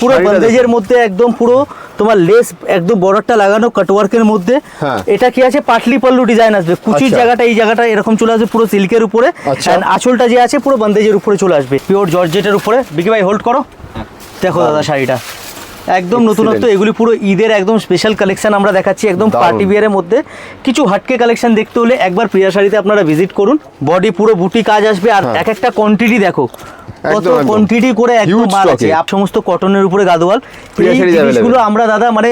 পুরো বন্দেজের মধ্যে একদম পুরো তোমার লেস একদম বর্ডারটা লাগানো কাটওয়ার্কের মধ্যে। হ্যাঁ। এটা কি আছে? পাটলি পাল্লু ডিজাইন আসবে। কুচির আচ্ছা। জায়গাটা এই জায়গাটা এরকম চলে আসবে পুরো সিল্কের উপরে। আচ্ছা। আঁচলটা যে আছে পুরো বন্দেজের উপরে চলে আসবে। পিওর জর্জেটের উপরে। বিকি ভাই হোল্ড করো। দেখো দাদা শাড়িটা। একদম নতুনত্ব এগুলি পুরো ঈদের একদম স্পেশাল কালেকশন আমরা দেখাচ্ছি একদম পার্টি বিয়ারের মধ্যে। কিছু হাটকে কালেকশন দেখতে হলে একবার প্রিয়া শাড়িতে আপনারা ভিজিট করুন। বডি পুরো বুটি কাজ আসবে। আর হ্যাঁ। এক একটা কোয়ান্টিটি দেখো। কত। কোয়ান্টিটি করে একদম মাল আছে। আপ সমস্ত কটনের উপরে গাদোয়াল এই জিনিসগুলো আমরা দাদা মানে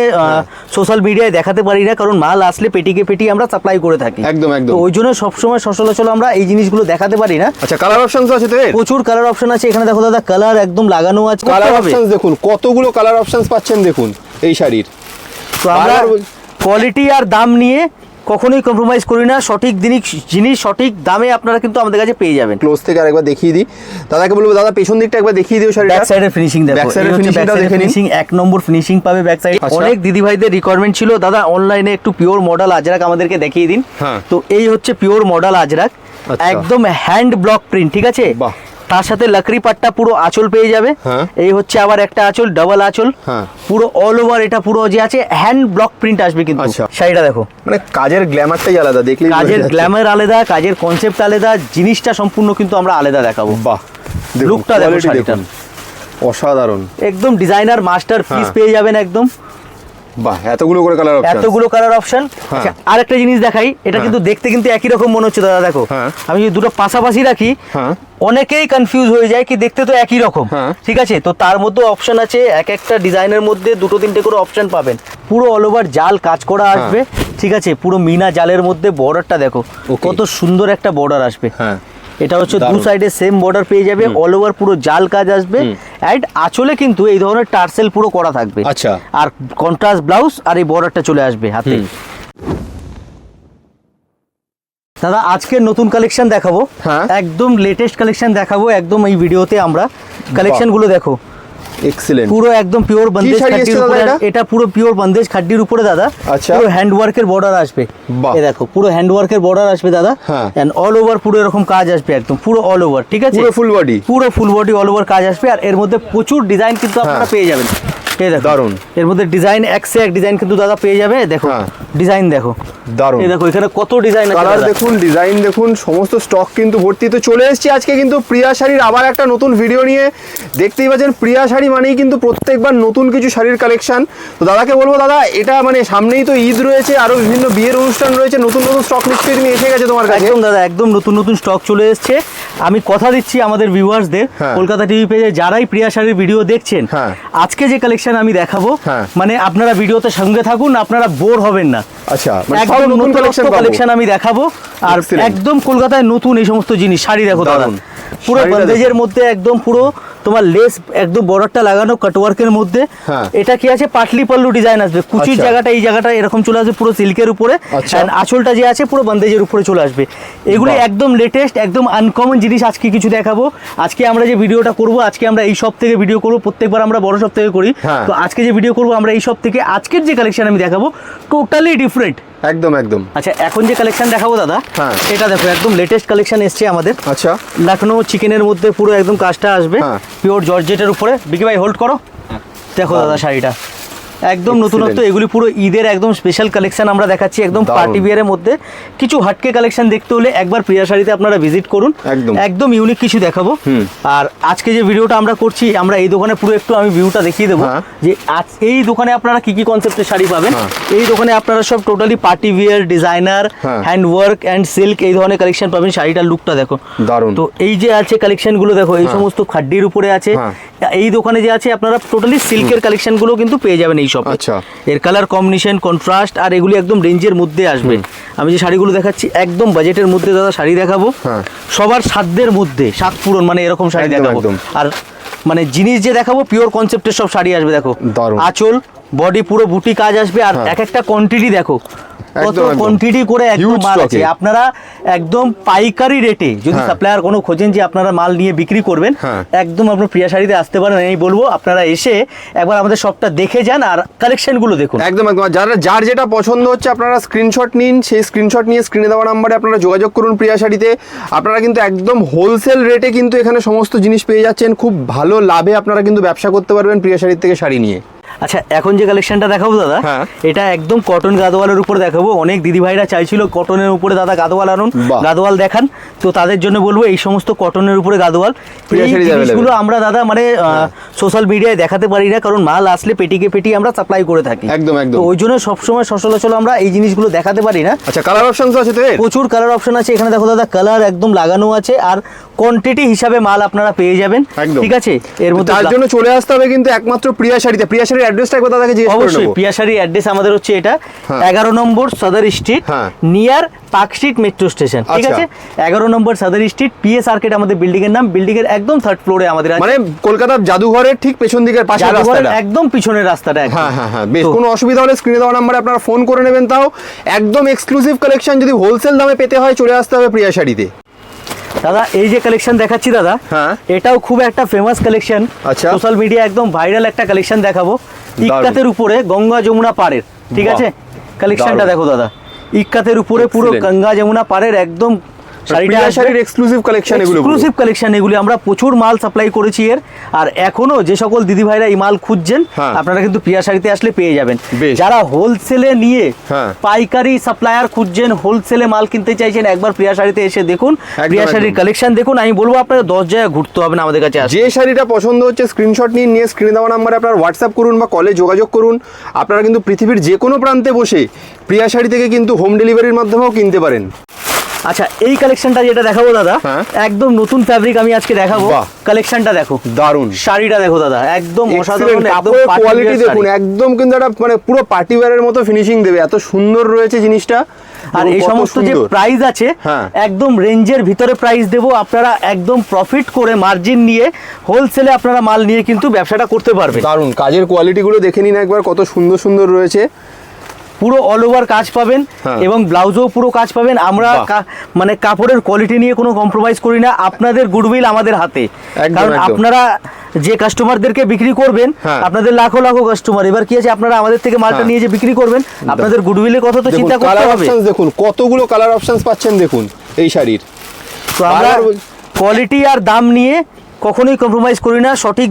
সোশ্যাল মিডিয়ায় দেখাতে পারি না কারণ মাল আসলে পেটিকে পেটি আমরা সাপ্লাই করে থাকি। একদম, একদম। ওই জন্য সবসময় সচলাচল আমরা এই জিনিসগুলো দেখাতে পারি না। আচ্ছা কালার অপশনস আছে তো প্রচুর কালার অপশন আছে। এখানে দেখো দাদা কালার একদম লাগানো আছে। কালার। অপশনস দেখুন কতগুলো কালার অপশনস পাচ্ছেন দেখুন এই শাড়ির। তো আমরা কোয়ালিটি আর দাম নিয়ে কখনোই কম্প্রোমাইজ করি না। সঠিক জিনিস জিনিস সঠিক দামে আপনারা কিন্তু আমাদের কাছে পেয়ে যাবেন। ক্লোজ থেকে আরেকবার দেখিয়ে দিই। দাদাকে বলব দাদা পেছন দিকটা একবার দেখিয়ে দিও শাড়িটা। ব্যাক সাইডের ফিনিশিং দেখো। টাও side এর দেখে নিন। এক নম্বর ফিনিশিং পাবে ব্যাক সাইড আচ্ছা। অনেক দিদি ভাইদের রিকোয়ারমেন্ট ছিল। দাদা অনলাইনে একটু পিওর মডেল আজরাক আমাদেরকে দেখিয়ে দিন। হ্যাঁ। তো এই হচ্ছে পিওর মডেল আজরাক। আচ্ছা। একদম হ্যান্ড ব্লক প্রিন্ট ঠিক আছে? বাহ। তার সাথে লাকড়ি পাট্টা পুরো আঁচল পেয়ে যাবে হ্যাঁ। এই হচ্ছে আবার একটা আঁচল ডাবল আঁচল হ্যাঁ। পুরো অল ওভার এটা পুরো যে আছে হ্যান্ড ব্লক প্রিন্ট আসবে কিন্তু আচ্ছা। শাড়িটা দেখো মানে কাজের গ্ল্যামারটাই আলাদা দেখলেই বোঝা কাজের গ্ল্যামার আলাদা কাজের কনসেপ্ট আলাদা জিনিসটা সম্পূর্ণ কিন্তু আমরা আলাদা দেখাবো বাহ লুকটা দেখো। দেখুন। অসাধারণ একদম ডিজাইনার মাস্টার পিস। পেয়ে যাবেন একদম বাহ এতগুলো করে কালার অপশন এতগুলো কালার অপশন হ্যাঁ। আর একটা জিনিস দেখাই এটা হ্যাঁ। কিন্তু দেখতে কিন্তু একই রকম মনে হচ্ছে দাদা দেখো। হ্যাঁ। আমি যদি দুটো পাশাপাশি রাখি। অনেকেই কনফিউজ হয়ে যায় কি দেখতে তো একই রকম। ঠিক আছে? তো তার মধ্যে অপশন আছে এক একটা ডিজাইনের মধ্যে দুটো তিনটে করে অপশন পাবেন। পুরো অল ওভার জাল কাজ করা আসবে ঠিক আছে? পুরো মিনা জালের মধ্যে বর্ডারটা দেখো কত সুন্দর একটা বর্ডার আসবে। হ্যাঁ। এটা হচ্ছে দু। সাইডে সেম বর্ডার পেয়ে যাবে অল ওভার পুরো জাল কাজ আসবে। অ্যান্ড আঁচলে কিন্তু এই ধরনের টার্সেল পুরো করা থাকবে। আচ্ছা। আর কন্ট্রাস্ট ব্লাউজ আর এই বর্ডারটা চলে আসবে হাতে। দাদা আজকের নতুন কালেকশন দেখাবো। হ্যাঁ। একদম লেটেস্ট কালেকশন দেখাবো একদম এই ভিডিওতে আমরা। কালেকশনগুলো দেখো। এক্সিলেন্ট পুরো একদম পিওর বন্দেজ দাদা উপরে এটা? পুরো পিওর বন্দেজ খাড্ডির উপরে দাদা। আচ্ছা। পুরো হ্যান্ড ওয়ার্কের বর্ডার আসবে এই দেখো পুরো হ্যান্ড ওয়ার্কের বর্ডার আসবে দাদা। এন্ড অল ওভার পুরো এরকম কাজ আসবে একদম পুরো অল ওভার ঠিক আছে? পুরো ফুল বডি পুরো ফুল বডি অল ওভার কাজ আসবে। আর এর মধ্যে প্রচুর ডিজাইন কিন্তু আপনারা হ্যাঁ। পেয়ে যাবেন। এই দেখো। দারুণ। এর মধ্যে ডিজাইন এক সে এক ডিজাইন কিন্তু দাদা পেয়ে যাবে দেখো। হ্যাঁ। ডিজাইন দেখো। দারুণ। এই দেখো এখানে কত ডিজাইন আছে কালার দেখুন ডিজাইন দেখুন সমস্ত স্টক কিন্তু ভর্তি। তো চলে এসেছি আজকে কিন্তু প্রিয়া শাড়ির আবার একটা নতুন ভিডিও নিয়ে। দেখতেই পাচ্ছেন প্রিয়া শাড়ি মানেই কিন্তু প্রত্যেকবার নতুন কিছু শাড়ির কালেকশন তো দাদাকে বলব দাদা এটা মানে সামনেই তো ঈদ রয়েছে আরও বিভিন্ন বিয়ের অনুষ্ঠান রয়েছে নতুন নতুন স্টক নিশ্চয়ই তুমি এসে গেছে তোমার কাছে। একদম দাদা একদম নতুন নতুন স্টক চলে এসেছে। আমি কথা দিচ্ছি আমাদের ভিউয়ার্সদের হ্যাঁ। কলকাতা টিভি পেজে যারাই প্রিয়া শাড়ির ভিডিও দেখছেন হ্যাঁ। আজকে যে কালেকশন আমি দেখাবো হ্যাঁ। মানে আপনারা ভিডিওতে সঙ্গে থাকুন আপনারা বোর হবেন না আচ্ছা মানে একদম নতুন কালেকশন আমি দেখাবো আর একদম কলকাতায় নতুন এই সমস্ত জিনিস শাড়ি দেখো দাদা। পুরো বন্দেজের মধ্যে একদম পুরো তোমার লেস একদম বর্ডারটা লাগানো কাটওয়ার্কের মধ্যে। হ্যাঁ। এটা কি আছে? পাটলি পাল্লু ডিজাইন আসবে। কুচির আচ্ছা। জায়গাটা এই জায়গাটা এরকম চলে আসবে পুরো সিল্কের উপরে। আচ্ছা। আঁচলটা যে আছে পুরো বন্দেজের উপরে চলে আসবে। এগুলি একদম লেটেস্ট একদম আনকমন জিনিস আজকে কিছু দেখাবো। আজকে আমরা যে ভিডিওটা করব আজকে আমরা এই সব থেকে ভিডিও করব। প্রত্যেকবার আমরা বড় সব থেকে করি। হ্যাঁ। তো আজকে যে ভিডিও করব আমরা এই সব থেকে আজকের যে কালেকশন আমি দেখাবো টোটালি ডিফারেন্ট একদম একদম। আচ্ছা এখন যে কালেকশন দেখাবো দাদা হ্যাঁ। এটা দেখো একদম লেটেস্ট কালেকশন এসছে আমাদের। আচ্ছা। লখনৌ চিকেনের মধ্যে পুরো একদম কাজটা আসবে হ্যাঁ। পিওর জর্জেটের উপরে। বিকি ভাই হোল্ড করো। দেখো দাদা শাড়িটা। একদম নতুনত্ব এগুলি পুরো ঈদের একদম স্পেশাল কালেকশন আমরা দেখাচ্ছি একদম পার্টি বিয়ারের মধ্যে। কিছু হাটকে কালেকশন দেখতে হলে একবার প্রিয়া শাড়িতে আপনারা ভিজিট করুন। একদম। একদম ইউনিক কিছু দেখাবো। আর আজকে যে ভিডিওটা আমরা করছি আমরা এই দোকানে পুরো একটু আমি ভিউটা দেখিয়ে দেবো। হ্যাঁ। যে আজ এই দোকানে আপনারা কি কি কনসেপ্টের শাড়ি পাবেন? হ্যাঁ। এই দোকানে আপনারা সব টোটালি পার্টি বিয়ার ডিজাইনার হ্যাঁ। হ্যান্ড ওয়ার্ক অ্যান্ড সিল্ক এই ধরনের কালেকশন পাবেন। শাড়িটার লুকটা দেখো। তো এই যে আছে কালেকশনগুলো দেখো এই সমস্ত খাড্ডির উপরে আছে। হ্যাঁ। এই দোকানে যে আছে আপনারা টোটালি সিল্কের কালেকশনগুলো কিন্তু পেয়ে যাবেন এই সব আচ্ছা। এর কালার কম্বিনেশন কন্ট্রাস্ট আর এগুলি একদম রেঞ্জের মধ্যে আসবে। আমি যে শাড়িগুলো দেখাচ্ছি একদম বাজেটের মধ্যে দাদা শাড়ি দেখাবো। হ্যাঁ। সবার সাধ্যের মধ্যে সাত পূরণ মানে এরকম শাড়ি দেখাবো। আর মানে জিনিস যে দেখাবো পিওর কনসেপ্টের সব শাড়ি আসবে দেখো। আঁচল বডি পুরো বুটি কাজ আসবে আর হ্যাঁ। এক একটা কোয়ান্টিটি দেখো। কত একদম, একদম। কোয়ান্টিটি করে একদম মাল আছে। আপনারা একদম পাইকারি রেটে যদি হ্যাঁ। সাপ্লায়ার কোনো খোঁজেন যে আপনারা মাল নিয়ে বিক্রি করবেন হ্যাঁ। একদম আপনার প্রিয়া শাড়িতে আসতে পারেন আমি বলব আপনারা এসে একবার আমাদের শপটা দেখে যান আর কালেকশনগুলো দেখুন। একদম একদম। যারা যার যেটা পছন্দ হচ্ছে আপনারা স্ক্রিনশট নিন সেই স্ক্রিনশট নিয়ে স্ক্রিনে দেওয়া নাম্বারে আপনারা যোগাযোগ করুন প্রিয়া শাড়িতে। আপনারা কিন্তু একদম হোলসেল রেটে কিন্তু এখানে সমস্ত জিনিস পেয়ে যাচ্ছেন। খুব ভালো লাভে আপনারা কিন্তু ব্যবসা করতে পারবেন প্রিয়া শাড়ির থেকে শাড়ি নিয়ে। আচ্ছা এখন যে কালেকশনটা দেখাবো দাদা হ্যাঁ। এটা একদম কটন গাদোয়ালের উপর দেখাবো। অনেক দিদি ভাইরা চাইছিল কটনের উপরে দাদা গাদোয়াল আনুন। গাদোয়াল দেখান। তো তাদের জন্য বলব এই সমস্ত কটনের উপরে গাদোয়াল। এই জিনিসগুলো আমরা দাদা মানে সোশ্যাল মিডিয়ায় দেখাতে পারি না কারণ মাল আসলে পেটিকে পেটি আমরা সাপ্লাই করে থাকি। একদম, একদম। তো ওই জন্য সবসময় সচলাচল আমরা এই জিনিসগুলো দেখাতে পারি না। আচ্ছা কালার অপশনস আছে তো প্রচুর কালার অপশন আছে। এখানে দেখো দাদা কালার একদম লাগানো আছে আর কোয়ান্টিটি হিসাবে মাল আপনারা পেয়ে যাবেন। ঠিক আছে? এর মধ্যে তার জন্য চলে আসতে হবে কিন্তু একমাত্র প্রিয়া শাড়িতে। প্রিয়া অ্যাড্রেসটা একবার দাদাকে জিজ্ঞেস অবশ্যই নেব। পিয়াশারি অ্যাড্রেস আমাদের হচ্ছে এটা হ্যাঁ। এগারো নম্বর Sudder street. Near Park Street metro station ঠিক আচ্ছা। আছে? এগারো নম্বর সদর স্ট্রিট পিএস আর্কেট আমাদের বিল্ডিং এর নাম বিল্ডিং এর একদম থার্ড ফ্লোরে আমাদের মানে কলকাতার জাদুঘরের ঠিক পেছন দিকের জাদুঘরের রাস্তাটা। একদম পিছনের রাস্তাটা হ্যাঁ হ্যাঁ হ্যাঁ বেশ। কোনো অসুবিধা হলে স্ক্রিনে দেওয়া নাম্বারে আপনারা ফোন করে নেবেন তাও একদম এক্সক্লুসিভ কালেকশন যদি হোলসেল দামে পেতে হয় চলে আসতে হবে প্রিয়া শাড়িতে দাদা এই যে কালেকশন দেখাচ্ছি দাদা হ্যাঁ। এটাও খুব একটা ফেমাস কালেকশন আচ্ছা। সোশ্যাল মিডিয়া একদম ভাইরাল একটা কালেকশন দেখাবো। ইক্কাতের উপরে গঙ্গা যমুনা পাড়ের ঠিক আছে? কালেকশনটা দেখো দাদা। ইক্কাতের উপরে পুরো গঙ্গা যমুনা পাড়ের একদম। শাড়ির এক্সক্লুসিভ কালেকশন এগুলো। এক্সক্লুসিভ কালেকশন এগুলি। আমরা প্রচুর মাল সাপ্লাই করেছি এর। আর এখনও যে সকল দিদি ভাইরা এই মাল খুঁজছেন হ্যাঁ। আপনারা কিন্তু প্রিয়া শাড়িতে আসলে পেয়ে যাবেন। যারা হোলসেলে নিয়ে হ্যাঁ। পাইকারি সাপ্লায়ার খুঁজছেন হোলসেলে মাল কিনতে চাইছেন একবার প্রিয়া শাড়িতে এসে দেখুন। প্রিয়া শাড়ির কালেকশন দেখুন। আমি বলব আপনাদের দশ জায়গায় ঘুরতে হবে না আমাদের কাছে যে শাড়িটা পছন্দ হচ্ছে স্ক্রিনশট নিয়ে নিয়ে স্ক্রিনে দেওয়া নাম্বারে আপনার হোয়াটসঅ্যাপ করুন বা কলে যোগাযোগ করুন। আপনারা কিন্তু পৃথিবীর যে কোনো প্রান্তে বসে প্রিয়া শাড়ি থেকে কিন্তু হোম ডেলিভারির মাধ্যমেও কিনতে পারেন। আচ্ছা এই কালেকশনটা যেটা দেখাবো দাদা হ্যাঁ। একদম নতুন ফ্যাব্রিক আমি আজকে দেখাবো। কালেকশনটা দেখো। দারুণ শাড়িটা দেখো দাদা একদম অসাধারণ একদম কোয়ালিটি দেখুন একদম কিন্তু একটা মানে পুরো পার্টি ওয়্যারের মতো ফিনিশিং দেবে। এত সুন্দর রয়েছে জিনিসটা। আর এই সমস্ত যে। প্রাইস আছে হ্যাঁ। একদম রেঞ্জের ভিতরে প্রাইস দেবো। আপনারা একদম প্রফিট করে মার্জিন নিয়ে হোলসেলে আপনারা মাল নিয়ে কিন্তু ব্যবসাটা করতে পারবেন। দারুণ কাজের কোয়ালিটিগুলো দেখে নিন একবার কত সুন্দর সুন্দর রয়েছে। পুরো অল ওভার কাজ পাবেন হ্যাঁ। এবং ব্লাউজও পুরো কাজ পাবেন। আমরা মানে কাপড়ের কোয়ালিটি নিয়ে কোনো কম্প্রোমাইজ করি না। আপনাদের গুডউইল আমাদের হাতে। কারণ আপনারা যে কাস্টমারদেরকে বিক্রি করবেন হ্যাঁ। আপনাদের লাখো লাখো কাস্টমার এবার কি আছে? আপনারা আমাদের থেকে মালটা হ্যাঁ। নিয়ে যে বিক্রি করবেন আপনাদের গুডউইলের কথা তো চিন্তা করতে হবে। দেখুন কতগুলো কালার অপশনস পাচ্ছেন দেখুন এই শাড়ির। তো আমরা কোয়ালিটি আর দাম নিয়ে কখনোই কম্প্রোমাইজ করি না। সঠিক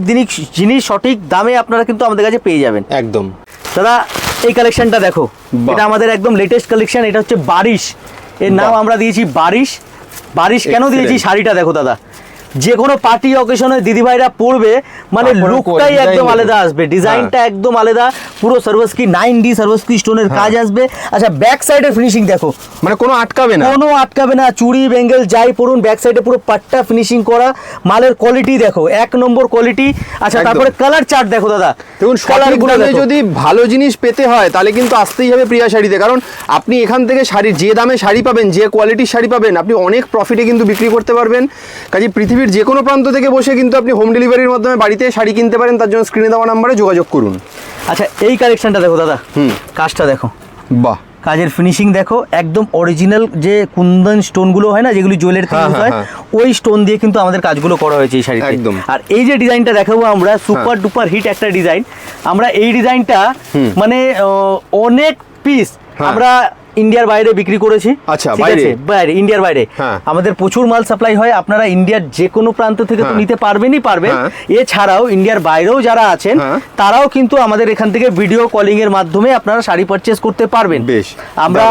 জিনিস সঠিক দামে আপনারা কিন্তু আমাদের কাছে পেয়ে যাবেন। একদম। দাদা এই কালেকশনটা দেখো। এটা আমাদের একদম লেটেস্ট কালেকশন এটা হচ্ছে বারিশ। এর নাম আমরা দিয়েছি বারিশ। বারিশ কেন দিয়েছি? শাড়িটা দেখো দাদা। যে কোনো পার্টি অকেশনে দিদিভাইরা পরবে মানে লুকটাই একদম আলাদা আসবে। ডিজাইনটা। একদম আলাদা। পুরো সার্ভিস কি নাইন ডি সার্ভিস কি স্টোনের কাজ আসবে। আচ্ছা ব্যাক সাইডের ফিনিশিং দেখো। মানে কোনো আটকাবে না। কোনো আটকাবে না। চুড়ি বেঙ্গেল যাই পড়ুন ব্যাক সাইডে পুরো পাট্টা ফিনিশিং করা। মালের কোয়ালিটি দেখো এক নম্বর কোয়ালিটি আচ্ছা তারপরে কালার চার্ট দেখো দাদা। দেখুনগুলো যদি ভালো জিনিস পেতে হয় তাহলে কিন্তু আসতেই হবে প্রিয়া শাড়িতে। কারণ আপনি এখান থেকে শাড়ি যে দামে শাড়ি পাবেন যে কোয়ালিটির শাড়ি পাবেন আপনি অনেক প্রফিটে কিন্তু বিক্রি করতে পারবেন। কাজে পৃথিবীর যে কোনো প্রান্ত থেকে বসে কিন্তু আপনি হোম ডেলিভারির মাধ্যমে বাড়িতে শাড়ি কিনতে পারেন তার জন্য স্ক্রিনে দেওয়া নাম্বারে যোগাযোগ করুন। আচ্ছা এই কালেকশনটা দেখো দাদা। হুম। কাজটা দেখো। বাহ। কাজের ফিনিশিং দেখো একদম অরিজিনাল যে কুন্দন স্টোনগুলো হয় না যেগুলো জুয়েলের হ্যাঁ, হয় হ্যাঁ, ওই স্টোন দিয়ে কিন্তু আমাদের কাজগুলো করা হয়েছে এই শাড়িতে। একদম। আর এই যে ডিজাইনটা দেখাবো আমরা সুপার ডুপার হিট একটা ডিজাইন আমরা এই ডিজাইনটা মানে অনেক পিস হ্যাঁ। আমরা ইন্ডিয়ার বাইরে বিক্রি করেছি আচ্ছা, বাইরে? বাইরে ইন্ডিয়ার বাইরে হ্যাঁ। আমাদের প্রচুর মাল সাপ্লাই হয় আপনারা ইন্ডিয়ার যে কোনো প্রান্ত থেকে তো হ্যাঁ। নিতে পারবেনই পারবেন হ্যাঁ। এছাড়াও ইন্ডিয়ার বাইরেও যারা আছেন। তারাও কিন্তু আমাদের এখান থেকে ভিডিও কলিং এর মাধ্যমে আপনারা শাড়ি পারচেস করতে পারবেন বেশ, আমরা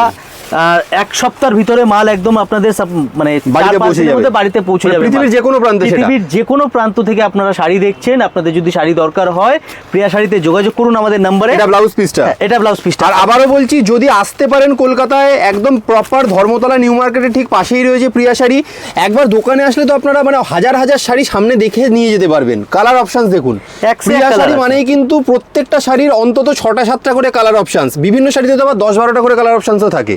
এক সপ্তাহের ভিতরে মাল একদম আপনাদের মানে বাড়িতে পৌঁছে যাবে। মধ্যে বাড়িতে পৌঁছে মানে যাবে পৃথিবীর যে কোনো প্রান্তে। পৃথিবীর যে কোনো প্রান্ত থেকে আপনারা শাড়ি দেখছেন আপনাদের যদি শাড়ি দরকার হয় প্রিয়া শাড়িতে যোগাযোগ করুন আমাদের নাম্বারে। এটা ব্লাউজ পিসটা। এটা ব্লাউজ পিসটা। আর আবারও বলছি যদি আসতে পারেন কলকাতায় একদম প্রপার ধর্মতলা নিউ মার্কেটের ঠিক পাশেই রয়েছে প্রিয়া শাড়ি। একবার দোকানে আসলে তো আপনারা মানে হাজার হাজার শাড়ি সামনে দেখে নিয়ে যেতে পারবেন। কালার অপশনস দেখুন। প্রিয়া শাড়ি মানেই কিন্তু প্রত্যেকটা শাড়ির অন্তত ছটা সাতটা করে কালার অপশনস বিভিন্ন শাড়িতে তো আবার দশ বারোটা করে কালার অপশনসও থাকে।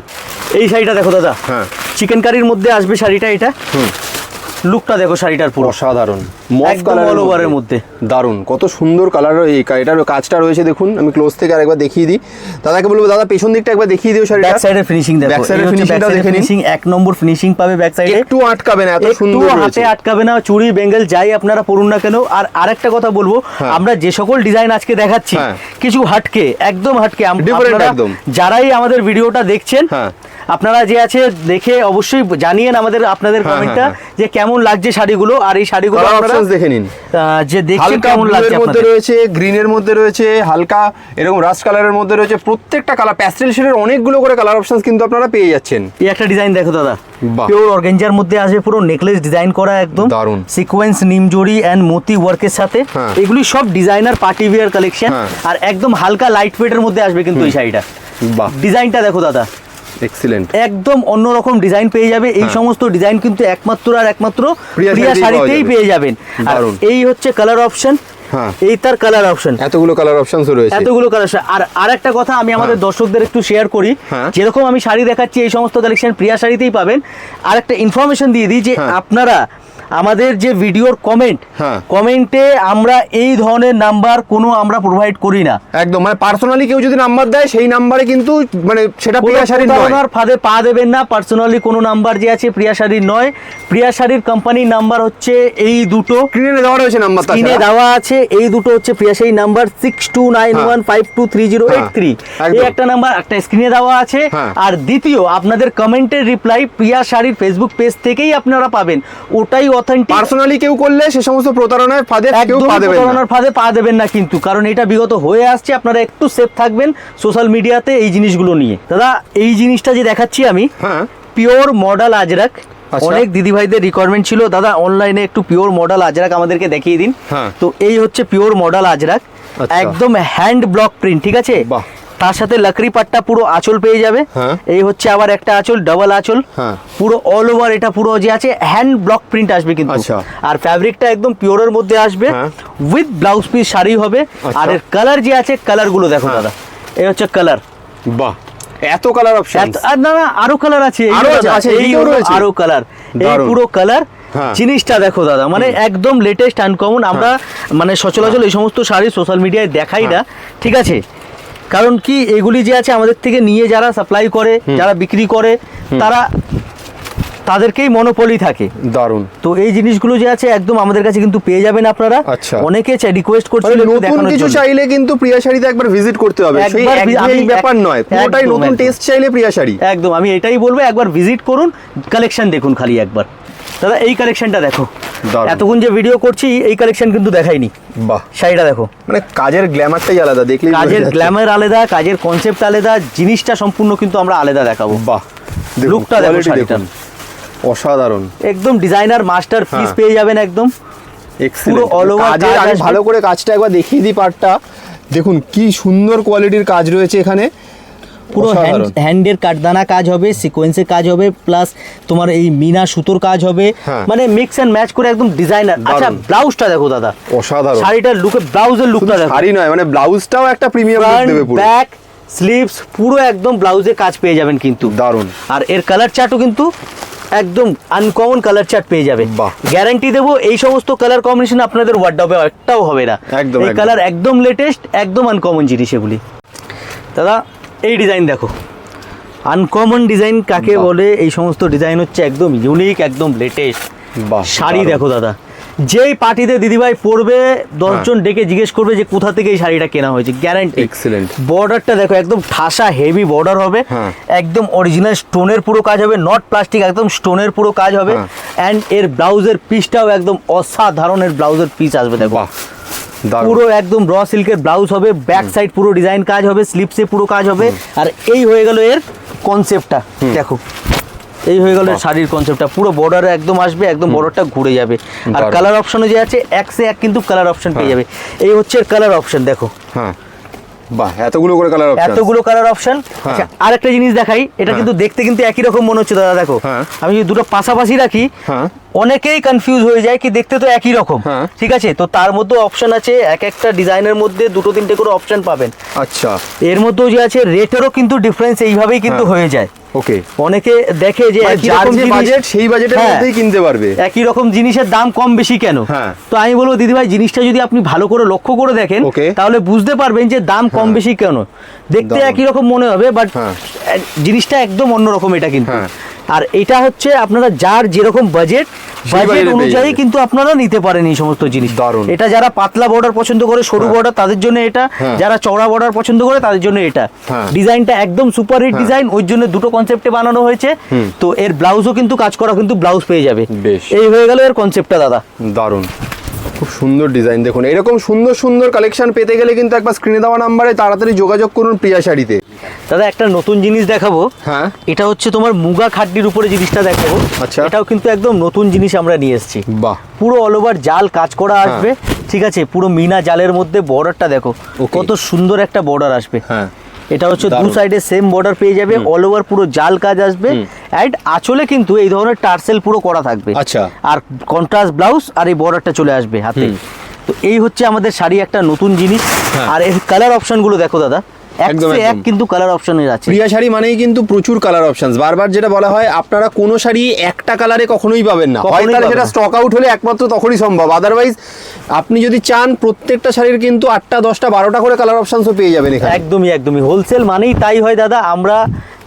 এই শাড়িটা দেখো দাদা। হ্যাঁ। চিকেন কারির মধ্যে আসবে শাড়িটা এটা। লুকটা দেখো শাড়িটার পুরো অসাধারণ মফ কালারের মধ্যে। দারুণ কত সুন্দর কালার এই এটার কাজটা রয়েছে দেখুন আমি ক্লোজ থেকে আরেকবার দেখিয়ে দিই দাদাকে বলব দাদা পেছন দিকটা একবার দেখিয়ে দিও শাড়িটা ব্যাক সাইডের ফিনিশিং দেখো টাও side এর দেখে নিন। এক নম্বর ফিনিশিং পাবে ব্যাক সাইডে একটু আটকাবে না এত একটু সুন্দর রয়েছে হাতে আটকাবে না চুড়ি বেঙ্গল যাই আপনারা পড়ুন না কেন আর আরেকটা কথা বলব হ্যাঁ। আমরা যে সকল ডিজাইন আজকে দেখাচ্ছি হ্যাঁ। কিছু হাটকে একদম হাটকে আপনারা। যারাই আমাদের ভিডিওটা দেখছেন হ্যাঁ। আপনারা যে আছে দেখে অবশ্যই জানিয়েন আমাদের আপনাদের হ্যাঁ, কমেন্টটা হ্যাঁ, যে কেমন লাগছে শাড়িগুলো আর এই শাড়িগুলো আপনারা অপশনস দেখে নিন। যে দেখছেন কেমন লাগছে মধ্যে রয়েছে গ্রিনের মধ্যে রয়েছে হালকা এরকম রাস্ট কালারের মধ্যে রয়েছে প্রত্যেকটা কালার প্যাস্টেল শেডের অনেকগুলো করে কালার অপশনস কিন্তু আপনারা পেয়ে যাচ্ছেন। এই একটা ডিজাইন দেখো দাদা পিওর অর্গেঞ্জার মধ্যে আসবে পুরো নেকলেস ডিজাইন করা একদম। দারুণ। সিকোয়েন্স নিমজড়ি এন্ড মতি ওয়ার্কের সাথে। হ্যাঁ। এগুলি সব ডিজাইনার পার্টি ওয়্যার কালেকশন হ্যাঁ। আর একদম হালকা লাইট ওয়েটের মধ্যে আসবে কিন্তু এই শাড়িটা। বাহ। ডিজাইনটা দেখো দাদা। এক্সিলেন্ট একদম অন্যরকম ডিজাইন পেয়ে যাবে। এই হ্যাঁ। সমস্ত ডিজাইন কিন্তু একমাত্র আর একমাত্র প্রিয়া শাড়িতেই। পেয়ে যাবেন। আর এই হচ্ছে কালার অপশন হ্যাঁ। এই তার কালার অপশন এতগুলো কালার অপশন রয়েছে। এতগুলো কালার আর আরেকটা কথা আমি আমাদের দর্শকদের একটু শেয়ার করি। হ্যাঁ। যেরকম আমি শাড়ি দেখাচ্ছি এই সমস্ত কালেকশন প্রিয়া শাড়িতেই পাবেন। আর একটা ইনফরমেশন দিয়ে দিই যে হ্যাঁ। আপনারা আমাদের যে ভিডিওর কমেন্ট হ্যাঁ। কমেন্টে আমরা এই ধরনের নাম্বার কোনো আমরা প্রোভাইড করি না। একদম মানে পার্সোনালি কেউ যদি নাম্বার দেয় সেই নাম্বারে কিন্তু মানে সেটা প্রিয়া শাড়ির নয়। ফাঁদে পা দেবেন না পার্সোনালি কোনো নাম্বার যে আছে প্রিয়া শাড়ির নয়। প্রিয়া শাড়ির কোম্পানির নাম্বার হচ্ছে এই দুটো। স্ক্রিনে দেওয়া রয়েছে নাম্বারটা স্ক্রিনে দেওয়া আছে এই দুটো হচ্ছে প্রিয়া শাড়ির number six two nine one five two three zero eight three এই একটা নাম্বার একটা স্ক্রিনে দেওয়া আছে। হ্যাঁ। আর দ্বিতীয় আপনাদের কমেন্টের রিপ্লাই প্রিয়া শাড়ির ফেসবুক পেজ থেকেই আপনারা পাবেন। ওটাই অথেন্টিক পার্সোনালি কেউ করলে সে সমস্ত প্রতারণার ফাঁদে কেউ পা দেবেন প্রতারণার ফাঁদে পা দেবেন না কিন্তু কারণ এটা বিগত হয়ে আসছে আপনারা একটু সেফ থাকবেন সোশ্যাল মিডিয়াতে এই জিনিসগুলো নিয়ে দাদা এই জিনিসটা যে দেখাচ্ছি আমি হ্যাঁ পিওর মডেল আজরাক আচ্ছা। অনেক দিদিভাইদের রিকোয়ারমেন্ট ছিল দাদা অনলাইনে একটু পিওর মডেল আজরাক আমাদেরকে দেখিয়ে দিন হ্যাঁ। তো এই হচ্ছে পিওর মডেল আজরাক আচ্ছা। একদম হ্যান্ড ব্লক প্রিন্ট ঠিক আছে বাহ। তার সাথে লাকড়ি পাট্টা পুরো আঁচল পেয়ে যাবে। হ্যাঁ। এই হচ্ছে আবার একটা আঁচল ডাবল আঁচল। হ্যাঁ। পুরো অল ওভার এটা পুরো যে আছে হ্যান্ড ব্লক প্রিন্ট আসবে কিন্তু। আচ্ছা। আর ফ্যাব্রিকটা একদম পিওরের মধ্যে আসবে। উইথ ব্লাউজ পিস শাড়ি হবে। আচ্ছা। আর এর কালার যে আছে কালারগুলো দেখো হ্যাঁ। দাদা। এই হচ্ছে কালার বাহ। এত কালার অপশন আর না না আরও কালার আছে। এই আরও আছে, আরও কালার এই পুরো কালার। জিনিসটা দেখো দাদা। মানে একদম লেটেস্ট আনকমন আমরা মানে সচরাচর এই সমস্ত শাড়ি সোশ্যাল মিডিয়ায় দেখাই না। ঠিক আছে? কারণ কি এগুলি যে আছে আমাদের থেকে নিয়ে যারা সাপ্লাই করে যারা বিক্রি করে তারা তাদেরকেই মনোপলি থাকে। দারুণ তো এই জিনিসগুলো যে আছে একদম আমাদের কাছে কিন্তু পেয়ে যাবেন আপনারা। আচ্ছা। অনেকে রিকোয়েস্ট মানে করছিল নতুন কিছু চাইলে কিন্তু প্রিয়া শাড়িতে একবার ভিজিট করতে হবে। সেই একবার আমি- ব্যাপার নয় পুরোটাই নতুন টেস্ট চাইলে প্রিয়া শাড়ি। একদম আমি এটাই বলব একবার ভিজিট করুন কালেকশন দেখুন খালি একবার। দাদা এই কালেকশনটা দেখো। এতক্ষণ যে ভিডিও করছি এই কালেকশন কিন্তু দেখাইনি। বাহ। শাড়িটা দেখো। মানে কাজের গ্ল্যামারটাই আলাদা দেখলেই বোঝা কাজের গ্ল্যামার আলাদা কাজের কনসেপ্ট আলাদা জিনিসটা সম্পূর্ণ কিন্তু আমরা আলাদা দেখাবো। বাহ। লুকটা দেখো শাড়িটা অসাধারণ। একদম ডিজাইনার মাস্টার পিস। পেয়ে যাবেন একদম। এক্সিলেন্ট অল ওভার কাজের কাজ আমি ভালো করে কাজটা একবার দেখিয়ে দিই পার্টটা দেখুন কি সুন্দর কোয়ালিটির কাজ রয়েছে এখানে। পুরো। হ্যান্ডের কাঠদানা কাজ হবে সিকোয়েন্সের কাজ হবে প্লাস তোমার এই মিনা সুতোর কাজ হবে। হ্যাঁ। মানে মিক্স এন্ড ম্যাচ করে একদম ডিজাইনার আচ্ছা। ব্লাউজটা দেখো দাদা। অসাধারণ। শাড়িটার লুকে ব্লাউজের লুকটা দেখো। শাড়ি নয় মানে ব্লাউজটাও একটা প্রিমিয়াম ফ্রন্ট দেবে পুরো। ব্যাক স্লিভস পুরো একদম ব্লাউজে কাজ পেয়ে যাবেন কিন্তু। দারুণ। আর এর কালার চার্টও কিন্তু একদম আনকমন কালার চার্ট পেয়ে যাবে। গ্যারান্টি দেবো এই সমস্ত কালার কম্বিনেশন আপনাদের ওয়ার্ডবে একটাও হবে না। একদম, এই। কালার একদম লেটেস্ট একদম আনকমন জিনিস এগুলি। দাদা এই ডিজাইন দেখো। আনকমন ডিজাইন কাকে বলে? এই সমস্ত ডিজাইন হচ্ছে একদম ইউনিক একদম লেটেস্ট বাহ শাড়ি দেখো দাদা। যেই পার্টিতে দিদিভাই পরবে দশজন ডেকে জিজ্ঞেস করবে যে কোথা থেকে এই শাড়িটা কেনা হয়েছে গ্যারান্টি Excellent. বর্ডারটা দেখো একদম ঠাসা হেভি বর্ডার হবে। হ্যাঁ। একদম অরিজিনাল স্টোনের পুরো কাজ হবে নট প্লাস্টিক একদম স্টোনের পুরো কাজ হবে। হ্যাঁ। অ্যান্ড এর ব্লাউজের পিসটাও একদম অসাধারণের ব্লাউজের পিস আসবে দেখো। পুরো একদম র সিল্কের ব্লাউজ হবে ব্যাক সাইড পুরো ডিজাইন কাজ হবে স্লিপসে পুরো কাজ হবে। আর এই হয়ে গেল এর কনসেপ্টটা দেখো। এই হয়ে গেল শাড়ির কনসেপ্টটা পুরো বর্ডারে একদম আসবে একদম বর্ডারটা ঘুরে যাবে। আর কালার অপশনে যে আছে এক সে এক কিন্তু কালার অপশন পেয়ে যাবে। এই হচ্ছে এর কালার অপশন দেখো। হ্যাঁ। বাহ এতগুলো করে কালার অপশন এতগুলো কালার অপশন হ্যাঁ। আচ্ছা আরেকটা জিনিস দেখাই এটা কিন্তু দেখতে কিন্তু একই রকম মনে হচ্ছে দাদা দেখো হ্যাঁ। আমি যদি দুটো পাশাপাশি রাখি হ্যাঁ। অনেকেই কনফিউজ হয়ে যায় কি দেখতে তো একই রকম হ্যাঁ। ঠিক আছে তো তার মধ্যে অপশন আছে এক একটা ডিজাইনের মধ্যে দুটো তিনটে করে অপশন পাবেন আচ্ছা এর মধ্যেও যে আছে রেটেরও কিন্তু ডিফারেন্স এইভাবেই কিন্তু হ্যাঁ। হয়ে যায় ওকে অনেকে দেখে যে মানে একই রকম বাজেট সেই বাজেটের হ্যাঁ, মধ্যেই কিনতে পারবে একই রকম জিনিসের দাম কম বেশি কেন হ্যাঁ। তো আমি বলব দিদি ভাই জিনিসটা যদি আপনি ভালো করে লক্ষ্য করে দেখেন. তাহলে বুঝতে পারবেন যে দাম কম হ্যাঁ। বেশি কেন দেখতে একই রকম মনে হবে বাট। জিনিসটা একদম অন্যরকম এটা কিন্তু। আর এটা হচ্ছে আপনারা যার যেরকম বাজেট বাজেট অনুযায়ী কিন্তু আপনারা নিতে পারেন এই সমস্ত জিনিস। দারুণ। এটা যারা পাতলা বর্ডার পছন্দ করে সরু হ্যাঁ। বর্ডার তাদের জন্য এটা। হ্যাঁ। যারা চওড়া বর্ডার পছন্দ করে তাদের জন্য এটা। হ্যাঁ। ডিজাইনটা একদম সুপার হিট ডিজাইন ওই জন্য দুটো কনসেপ্টে বানানো হয়েছে। তো এর ব্লাউজও কিন্তু কাজ করা কিন্তু ব্লাউজ পেয়ে যাবে। বেশ। এই হয়ে গেল এর কনসেপ্টটা দাদা। দারুণ। খুব সুন্দর ডিজাইন দেখুন। এরকম সুন্দর সুন্দর কালেকশন পেতে গেলে কিন্তু একবার স্ক্রিনে দেওয়া নাম্বারে তাড়াতাড়ি যোগাযোগ করুন প্রিয়া শাড়িতে। দাদা একটা নতুন জিনিস দেখাবো। হ্যাঁ। এটা হচ্ছে তোমার মুগা খাড্ডির উপরে জিনিসটা দেখাবো আচ্ছা। এটাও কিন্তু একদম নতুন জিনিস আমরা নিয়ে এসেছি। বাহ। পুরো অল ওভার জাল কাজ করা আসবে ঠিক আছে? পুরো মিনা জালের মধ্যে বর্ডারটা দেখো. কত সুন্দর একটা বর্ডার আসবে। হ্যাঁ। এটা হচ্ছে দু সাইডে সেম বর্ডার পেয়ে যাবে অল ওভার পুরো জাল কাজ আসবে। অ্যান্ড আঁচলে কিন্তু এই ধরনের টার্সেল পুরো করা থাকবে। আচ্ছা। আর কন্ট্রাস্ট ব্লাউজ আর এই বর্ডারটা চলে আসবে হাতে। তো এই হচ্ছে আমাদের শাড়ি একটা নতুন জিনিস। হ্যাঁ। আর এর কালার অপশনগুলো দেখো দাদা। এক কিন্তু কালার অপশনের আছে। প্রিয়া শাড়ি মানেই কিন্তু প্রচুর কালার অপশনস বারবার যেটা বলা হয় আপনারা কোনো শাড়ি একটা কালারে কখনোই পাবেন না। হয় তাহলে সেটা স্টক আউট হলে একমাত্র তখনই সম্ভব। আদারওয়াইজ আপনি যদি চান প্রত্যেকটা শাড়ির কিন্তু আটটা দশটা বারোটা করে কালার অপশনসও পেয়ে যাবেন এখানে। একদমই একদমই। হোলসেল মানেই তাই হয় দাদা। আমরা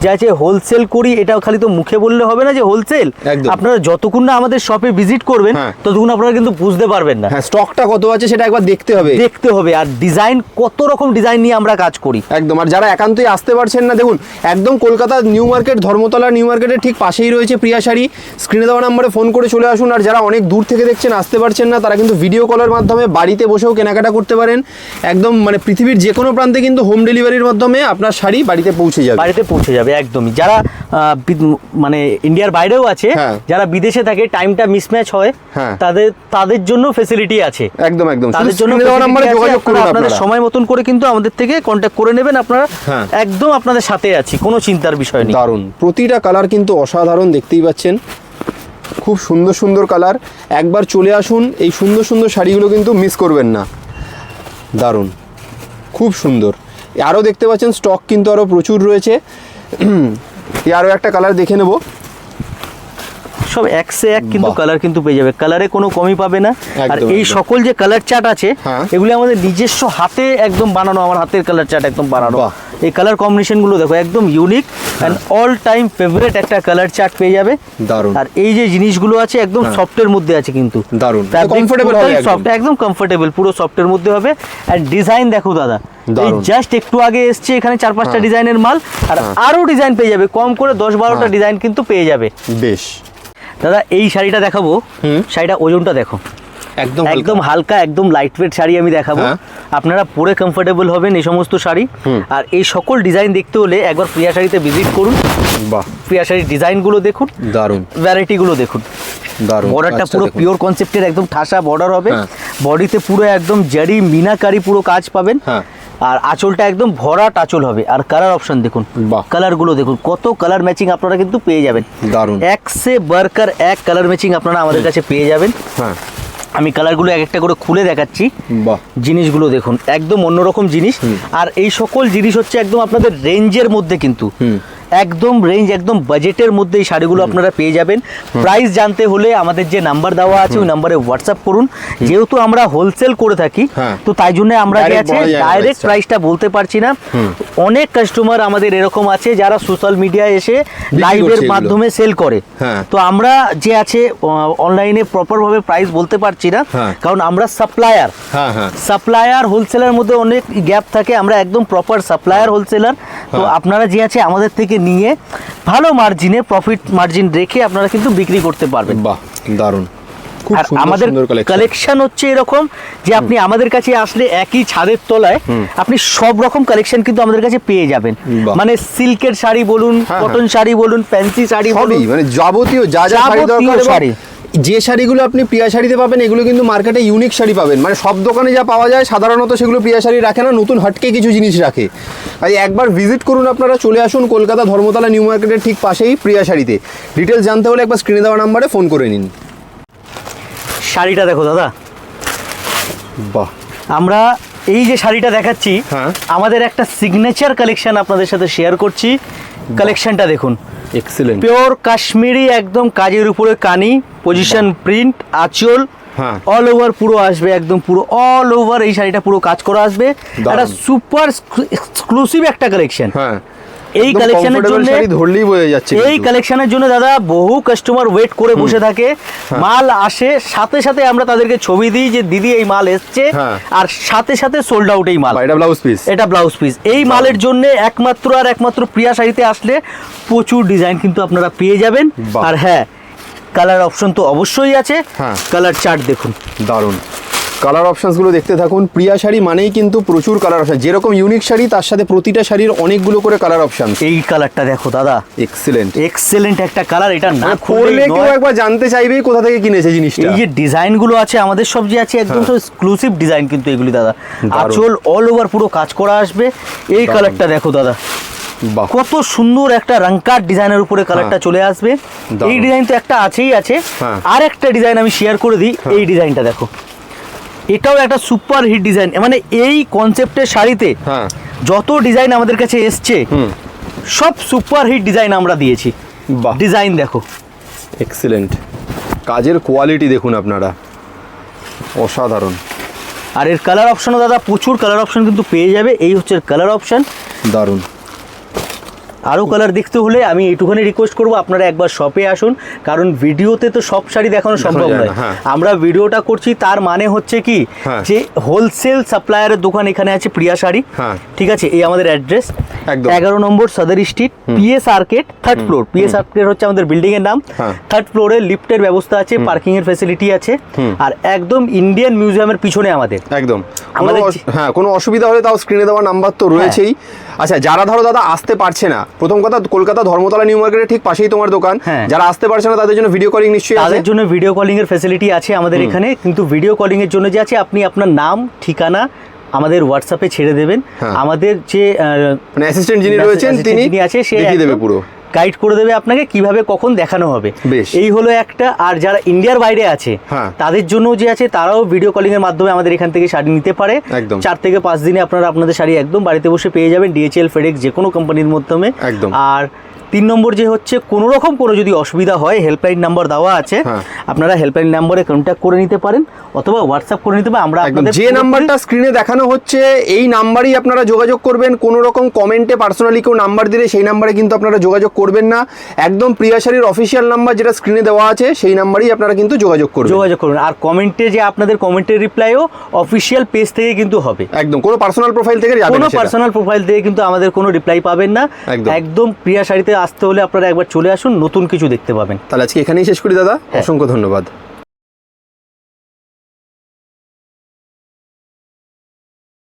যে আছে হোলসেল করি এটা খালি তো মুখে বললে হবে না যে হোলসেল। আপনারা যতক্ষণ না আমাদের শপে ভিজিট করবেন হ্যাঁ। ততক্ষণ আপনারা কিন্তু বুঝতে পারবেন না। হ্যাঁ স্টকটা কত আছে সেটা একবার দেখতে হবে। দেখতে হবে আর ডিজাইন কত রকম ডিজাইন নিয়ে আমরা কাজ করি। একদম আর যারা একান্তই আসতে পারছেন না দেখুন একদম Kolkata new market Dharmatala new মার্কেটের ঠিক পাশেই রয়েছে প্রিয়া শাড়ি। স্ক্রিনে দেওয়া নাম্বারে ফোন করে চলে আসুন আর যারা অনেক দূর থেকে দেখছেন আসতে পারছেন না তারা কিন্তু ভিডিও কলের মাধ্যমে বাড়িতে বসেও কেনাকাটা করতে পারেন। একদম মানে পৃথিবীর যে কোনো প্রান্তে কিন্তু হোম ডেলিভারির মাধ্যমে আপনার শাড়ি বাড়িতে পৌঁছে যাবে। বাড়িতে পৌঁছে যাবে একদমই। যারা মানে ইন্ডিয়ার বাইরেও আছে হ্যাঁ। যারা বিদেশে থাকে টাইমটা মিসম্যাচ হয় হ্যাঁ। তাদের তাদের জন্য ফেসিলিটি আছে। একদম একদম। তাদের জন্য যোগাযোগ করুন আপনারা। সময় মতন করে কিন্তু আমাদের থেকে কন্ট্যাক্ট করে নেবেন। আপনারা হ্যাঁ। একদম আপনাদের সাথে আছি কোনো চিন্তার বিষয় নেই। দারুণ। প্রতিটা কালার কিন্তু অসাধারণ দেখতেই পাচ্ছেন। খুব সুন্দর সুন্দর কালার একবার চলে আসুন এই সুন্দর সুন্দর শাড়িগুলো কিন্তু মিস করবেন না। দারুণ। খুব সুন্দর। আরও দেখতে পাচ্ছেন স্টক কিন্তু আরও প্রচুর রয়েছে। আরও একটা কালার দেখে নেব। সব এক সে এক কিন্তু কালার কিন্তু পেয়ে যাবে। কালারে কোনো কমই পাবে না। আর এই সকল যে কালার চার্ট আছে হ্যাঁ। এগুলি আমাদের নিজস্ব হাতে একদম বানানো আমার হাতের কালার চার্ট একদম বানানো। এই কালার কম্বিনেশনগুলো দেখো একদম unique and all time favourite একটা কালার চার্ট পেয়ে যাবে। দারুণ। আর এই যে জিনিসগুলো আছে একদম সফটের মধ্যে আছে কিন্তু। দারুণ। Comfortable হবে একদম। soft, একদম কমফোর্টেবল পুরো সফটের মধ্যে হবে। আর ডিজাইন দেখো দাদা এই জাস্ট একটু আগে এসছে এখানে চার পাঁচটা হ্যাঁ। ডিজাইনের মাল আর আরও ডিজাইন পেয়ে যাবে কম করে দশ বারোটা হ্যাঁ। ডিজাইন কিন্তু পেয়ে যাবে। বেশ। দাদা এই শাড়িটা দেখাবো। হুম। শাড়িটা ওজনটা দেখো। একদম একদম হালকা একদম লাইট ওয়েট শাড়ি আমি দেখাবো। হ্যাঁ। আপনারা পরে কমফোর্টেবল হবেন এই সমস্ত শাড়ি। আর এই সকল ডিজাইন দেখতে হলে একবার প্রিয়া শাড়িতে ভিজিট করুন। বাহ। প্রিয়া শাড়ির ডিজাইনগুলো দেখুন। দারুণ। ভ্যারাইটিগুলো দেখুন। দারুণ। বর্ডারটা আচ্ছা, পুরো পিওর কনসেপ্টের একদম ঠাসা বর্ডার হবে। হ্যাঁ। বডিতে পুরো একদম জারি মিনাকারি পুরো কাজ পাবেন। হ্যাঁ। আর আঁচলটা একদম ভরাট আঁচল হবে। আর কালার অপশন দেখুন। কালারগুলো দেখুন কত কালার ম্যাচিং আপনারা কিন্তু পেয়ে যাবেন। দারুণ। এক সে বার্কার এক কালার ম্যাচিং আপনারা আমাদের কাছে পেয়ে যাবেন। হ্যাঁ। আমি কালারগুলো এক একটা করে খুলে দেখাচ্ছি। বাহ। জিনিসগুলো দেখুন একদম অন্যরকম জিনিস। আর এই সকল জিনিস হচ্ছে একদম আপনাদের রেঞ্জের মধ্যে কিন্তু। একদম রেঞ্জ একদম বাজেটের মধ্যে এই শাড়িগুলো আপনারা পেয়ে যাবেন। প্রাইস জানতে হলে আমাদের যে নাম্বার দেওয়া আছে ওই নাম্বারে হোয়াটসঅ্যাপ করুন। যেহেতু আমরা হোলসেল করে থাকি হ্যাঁ। তো তাই জন্য আমরা যে আছে ডাইরেক্ট প্রাইসটা বলতে পারছি না। অনেক কাস্টমার আমাদের এরকম আছে যারা সোশ্যাল মিডিয়ায় এসে লাইভের মাধ্যমে সেল করে। হ্যাঁ। তো আমরা যে আছে অনলাইনে প্রপারভাবে প্রাইস বলতে পারছি না। হ্যাঁ। কারণ আমরা সাপ্লায়ার সাপ্লায়ার হোলসেলার মধ্যে অনেক গ্যাপ থাকে। আমরা একদম প্রপার সাপ্লায়ার হোলসেলার তো হ্যাঁ। আপনারা যে আছে আমাদের থেকে নিয়ে ভালো মার্জিনে প্রফিট মার্জিন রেখে আপনারা কিন্তু বিক্রি করতে পারবেন। বাহ দারুণ। আর আমাদের কালেকশন হচ্ছে এরকম যে আপনি আমাদের কাছে আসলে একই ছাদের তলায় আপনি সব রকম কালেকশন কিন্তু আমাদের কাছে পেয়ে যাবেন। মানে সিল্কের শাড়ি বলুন হ্যাঁ, কটন শাড়ি বলুন ফ্যান্সি শাড়ি বলুন মানে যাবতীয় যা যা শাড়ি দরকার শাড়ি। যে শাড়িগুলো আপনি প্রিয়া শাড়িতে পাবেন এগুলো কিন্তু মার্কেটে ইউনিক শাড়ি পাবেন। মানে সব দোকানে যা পাওয়া যায় সাধারণত সেগুলো প্রিয়া শাড়ি রাখে না নতুন হটকে কিছু জিনিস রাখে। আর একবার ভিজিট করুন আপনারা চলে আসুন কলকাতা ধর্মতলা নিউ মার্কেটের ঠিক পাশেই প্রিয়া শাড়িতে। ডিটেলস জানতে হলে একবার স্ক্রিনে দেওয়া নাম্বারে ফোন করে নিন। শাড়িটা দেখো দাদা। বাহ। আমরা এই যে শাড়িটা দেখাচ্ছি হ্যাঁ। আমাদের একটা সিগনেচার কালেকশন আপনাদের সাথে শেয়ার করছি। কালেকশনটা দেখুন। এক্সিলেন্ট পিওর কাশ্মীরি একদম কাজের উপরে কানি পজিশন প্রিন্ট আঁচল হ্যাঁ। অল ওভার পুরো আসবে একদম পুরো অল ওভার এই শাড়িটা পুরো কাজ করা আসবে। একটা সুপার এক্সক্লুসিভ একটা কালেকশন হ্যাঁ। এই কালেকশনের জন্য ধরলেই বোঝা যাচ্ছে এই কালেকশনের জন্য দাদা বহু কাস্টমার ওয়েট করে বসে থাকে। হ্যাঁ। মাল আসে সাথে সাথে আমরা তাদেরকে ছবি দিই যে দিদি এই মাল এসছে। হ্যাঁ। আর সাথে সাথে সোল্ড আউট এই মাল। এটা ব্লাউজ পিস এটা ব্লাউজ পিস এই মালের জন্য একমাত্র আর একমাত্র প্রিয়া শাড়িতে আসলে প্রচুর ডিজাইন কিন্তু আপনারা পেয়ে যাবেন। আর হ্যাঁ কালার অপশন তো অবশ্যই আছে। হ্যাঁ। কালার চার্ট দেখুন। দারুণ। কালার অপশনসগুলো দেখতে থাকুন। প্রিয়া শাড়ি মানেই কিন্তু প্রচুর কালার অপশন যেরকম ইউনিক শাড়ি তার সাথে প্রতিটা শাড়ির অনেকগুলো করে কালার অপশন এই কালারটা দেখো দাদা। এক্সেলেন্ট এক্সেলেন্ট একটা কালার এটা না মানে খুললেই পরলে কেউ একবার জানতে চাইবেই কোথা থেকে কিনেছে জিনিসটা। এই যে ডিজাইনগুলো আছে আমাদের সব যে আছে একদম সব এক্সক্লুসিভ ডিজাইন কিন্তু এগুলি দাদা। আঁচল অল ওভার পুরো কাজ করা আসবে। এই কালারটা দেখো দাদা। বাহ। কত সুন্দর একটা রংকার ডিজাইনের উপরে কালারটা চলে আসবে। এই ডিজাইন তো একটা আছেই আছে। হ্যাঁ। আর একটা ডিজাইন আমি শেয়ার করে দিই। এই ডিজাইনটা দেখো। এটাও একটা সুপার হিট ডিজাইন মানে এই কনসেপ্টের শাড়িতে হ্যাঁ। যত ডিজাইন আমাদের কাছে এসছে হুম। সব সুপার হিট ডিজাইন আমরা দিয়েছি। বাহ। ডিজাইন দেখো। এক্সিলেন্ট কাজের কোয়ালিটি দেখুন আপনারা। অসাধারণ। আর এর কালার অপশনও দাদা প্রচুর কালার অপশন কিন্তু পেয়ে যাবে। এই হচ্ছে কালার অপশন দারুণ। আরও কালার দেখতে হলে আমি এইটুখানি রিকোয়েস্ট করব আপনারা একবার শপে আসুন। কারণ ভিডিওতে তো সব শাড়ি দেখানো সম্ভব নয়। হ্যাঁ। আমরা ভিডিওটা করছি তার মানে হচ্ছে কি হ্যাঁ। যে হোলসেল সাপ্লায়ারের দোকান এখানে আছে প্রিয়া শাড়ি। হ্যাঁ। ঠিক আছে এই আমাদের অ্যাড্রেস এগারো নম্বর Sadar street PS arcade third floor PS arcade হচ্ছে আমাদের বিল্ডিং এর নাম। থার্ড ফ্লোরে লিফটের ব্যবস্থা আছে পার্কিং এর ফেসিলিটি আছে। আর একদম ইন্ডিয়ান মিউজিয়ামের পিছনে আমাদের। একদম। আমাদের হ্যাঁ কোনো অসুবিধা হলে তাও স্ক্রিনে দেওয়া নাম্বার তো রয়েছেই। আচ্ছা যারা ধরো দাদা আসতে পারছে না প্রথম কথা কলকাতা ধর্মতলা নিউ মার্কেটের ঠিক পাশেই তোমার দোকান। হ্যাঁ। যারা আসতে পারছে না তাদের জন্য ভিডিও কলিং নিশ্চয়ই তাদের জন্য ভিডিও কলিং এর ফেসিলিটি আছে আমাদের এখানে কিন্তু ভিডিও কলিং এর জন্য যে আছে আপনি আপনার নাম ঠিকানা আমাদের হোয়াটসঅ্যাপে ছেড়ে দেবেন। হ্যাঁ। আমাদের যে মানে অ্যাসিস্ট্যান্ট যিনি রয়েছেন তিনি আছে সে দেখিয়ে দেবে পুরো। গাইড করে দেবে আপনাকে কীভাবে কখন দেখানো হবে। এই হলো একটা আর যারা ইন্ডিয়ার বাইরে আছে হ্যাঁ। তাদের জন্য যে আছে তারাও ভিডিও কলিং এর মাধ্যমে আমাদের এখান থেকে শাড়ি নিতে পারে চার থেকে পাঁচ দিনে আপনারা আপনাদের শাড়ি একদম বাড়িতে বসে পেয়ে যাবেন ডিএচএল ফেডেক্স যে কোনো কোম্পানির মাধ্যমে একদম। আর তিন নম্বর যে হচ্ছে কোনো রকম কোনো যদি অসুবিধা হয় হেল্পলাইন নাম্বার দেওয়া আছে হ্যাঁ। আপনারা হেল্পলাইন নাম্বারে কন্ট্যাক্ট করে নিতে পারেন অথবা হোয়াটসঅ্যাপ করে নিতে আমরা যে নাম্বারটা স্ক্রিনে দেখানো হচ্ছে এই নাম্বারই আপনারা যোগাযোগ করবেন। কোনো রকম কমেন্টে পার্সোনালি কেউ নাম্বার দিলে সেই নাম্বারে কিন্তু আপনারা যোগাযোগ করবেন না। একদম প্রিয়া শাড়ির অফিসিয়াল নাম্বার যেটা স্ক্রিনে দেওয়া আছে সেই নাম্বারই আপনারা কিন্তু যোগাযোগ করবেন। যোগাযোগ করুন। আর কমেন্টে যে আপনাদের কমেন্টের রিপ্লাইও অফিসিয়াল পেজ থেকে কিন্তু হবে। একদম কোনো পার্সোনাল প্রোফাইল থেকে যাবে কোনো পার্সোনাল প্রোফাইল থেকে কিন্তু আমাদের কোনো রিপ্লাই পাবেন না। একদম। একদম প্রিয়া শাড়িতে আসতে হলে আপনারা একবার চলে আসুন নতুন কিছু দেখতে পাবেন। তাহলে আজকে এখানেই শেষ করি দাদা। অসংখ্য ধন্যবাদ।